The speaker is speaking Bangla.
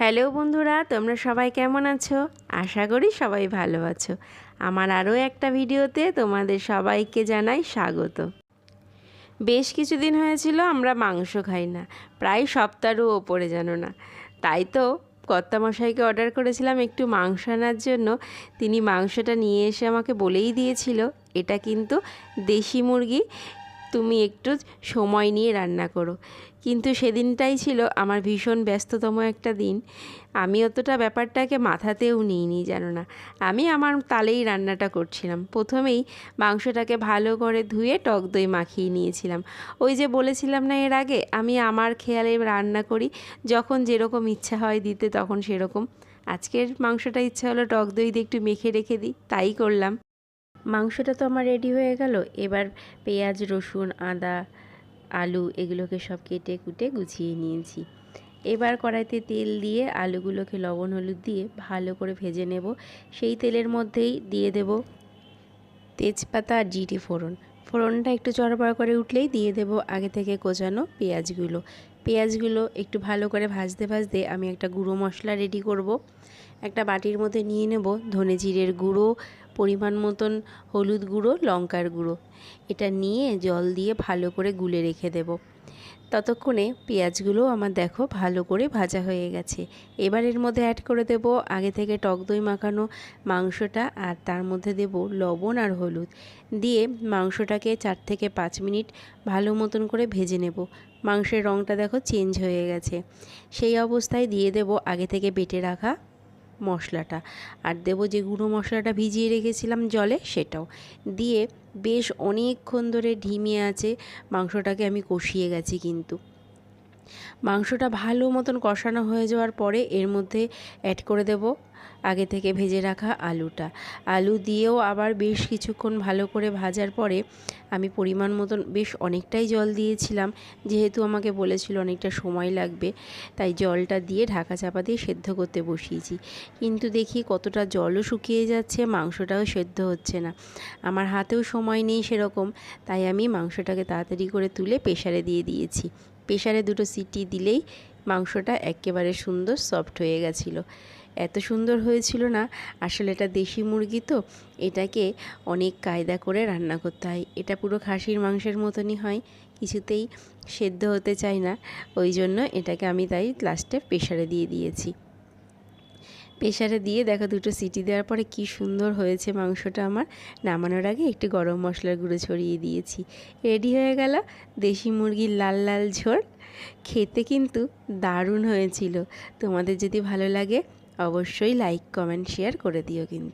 হ্যালো বন্ধুরা, তোমরা সবাই কেমন আছো? আশা করি সবাই ভালো আছো। আমার আরও একটা ভিডিওতে তোমাদের সবাইকে জানাই স্বাগত। বেশ কিছুদিন হয়েছিল আমরা মাংস খাই না, প্রায় সপ্তাহেরও ওপরে জানো না। তাই তো কর্তামশাইকে অর্ডার করেছিলাম একটু মাংস আনার জন্য, তিনি মাংসটা নিয়ে এসে আমাকে বলেই দিয়েছিল, এটা কিন্তু দেশি মুরগি তুমি একটু সময় নিয়ে রান্না করো। কিন্তু সেদিনটাই ছিল আমার ভীষণ ব্যস্ততম একটা দিন। আমি অতটা ব্যাপারটাকে মাথাতেও নিইনি, জানো না। আমি আমার তালেই রান্নাটা করছিলাম। প্রথমেই মাংসটাকে ভালো করে ধুয়ে টক দই মাখিয়ে নিয়েছিলাম। ওই যে বলেছিলাম না এর আগে, আমি আমার খেয়ালে রান্না করি, যখন যেরকম ইচ্ছা হয় দিতে, তখন সেরকম। আজকের মাংসটা ইচ্ছা হলো টক দই দিয়ে একটু মেখে রেখে দিই, তাই করলাম। মাংসটা তো আমার রেডি হয়ে গেল। এবার পেঁয়াজ, রসুন, আদা, আলু এগুলোকে সব কেটে কুটে গুছিয়ে নিয়েছি। এবার কড়াইতে তেল দিয়ে আলুগুলোকে লবণ, হলুদ দিয়ে ভালো করে ভেজে নেব। সেই তেলের মধ্যেই দিয়ে দেব তেজপাতা আর জিরি ফোড়ন। ফোড়নটা একটু চড়বড় করে উঠলেই দিয়ে দেব আগে থেকে কোচানো পেঁয়াজগুলো। পেঁয়াজগুলো একটু ভালো করে ভাজতে ভাজতে আমি একটা গুঁড়ো মশলা রেডি করব। একটা বাটির মধ্যে নিয়ে নেব ধনে জিরের গুঁড়ো পরিমাণ মতন হলুদ গুঁড়ো, লঙ্কার গুঁড়ো। এটা নিয়ে জল দিয়ে ভালো করে গুলে রেখে দেব। ততক্ষণে পেঁয়াজগুলো আমার দেখো ভালো করে ভাজা হয়ে গেছে। এবার এর মধ্যে অ্যাড করে দেব আগে থেকে টক দই মাখানো মাংসটা আর তার মধ্যে দেব লবণ আর হলুদ। দিয়ে মাংসটাকে চার থেকে পাঁচ মিনিট ভালো মতন করে ভেজে নেব। মাংসের রঙটা দেখো চেঞ্জ হয়ে গেছে। সেই অবস্থায় দিয়ে দেব আগে থেকে বেটে রাখা মশলাটা। আর দেবো যে গুঁড়ো মশলাটা ভিজিয়ে রেখেছিলাম জলে সেটাও। দিয়ে বেশ অনেকক্ষণ ধরে ঢিমিয়ে আছে, মাংসটাকে আমি কষিয়ে গেছি কিন্তু। মাংসটা ভালো মতন কষানো হয়ে যাওয়ার পরে এর মধ্যে অ্যাড করে দেব আগে থেকে ভেজে রাখা আলুটা। আলু দিয়েও আবার বেশ কিছুক্ষণ ভালো করে ভাজার পরে আমি পরিমাণ মতন বেশ অনেকটাই জল দিয়েছিলাম। যেহেতু আমাকে বলেছিল অনেকটা সময় লাগবে, তাই জলটা দিয়ে ঢাকা চাপা দিয়ে সেদ্ধ করতে বসিয়েছি। কিন্তু দেখি কতটা জলও শুকিয়ে যাচ্ছে, মাংসটাও সেদ্ধ হচ্ছে না। আমার হাতেও সময় নেই সেরকম, তাই আমি মাংসটাকে তাড়াতাড়ি করে তুলে প্রেশারে দিয়ে দিয়েছি। প্রেশারে দুটো সিটি দিলেই মাংসটা একেবারে সুন্দর সফট হয়ে গেছিল। এত সুন্দর হয়েছিল না? আসলে এটা দেশি মুরগি তো, এটাকে অনেক কায়দা করে রান্না করতে হয়। এটা পুরো খাসির মাংসের মতনই হয়, কিছুতেই সেদ্ধ হতে চায় না। ওই জন্য এটাকে আমি তাই লাস্টে প্রেশারে দিয়ে দিয়েছি। প্রেশারে দিয়ে দেখো দুটো সিটি দেওয়ার পরে কি সুন্দর হয়েছে মাংসটা আমার। নামানোর আগে একটু গরম মশলার গুঁড়ো ছড়িয়ে দিয়েছি। রেডি হয়ে গেল দেশি মুরগির লাল লাল ঝোল। খেতে কিন্তু দারুণ হয়েছিল। তোমাদের যদি ভালো লাগে অবশ্যই লাইক, কমেন্ট, শেয়ার করে দিও কিন্তু।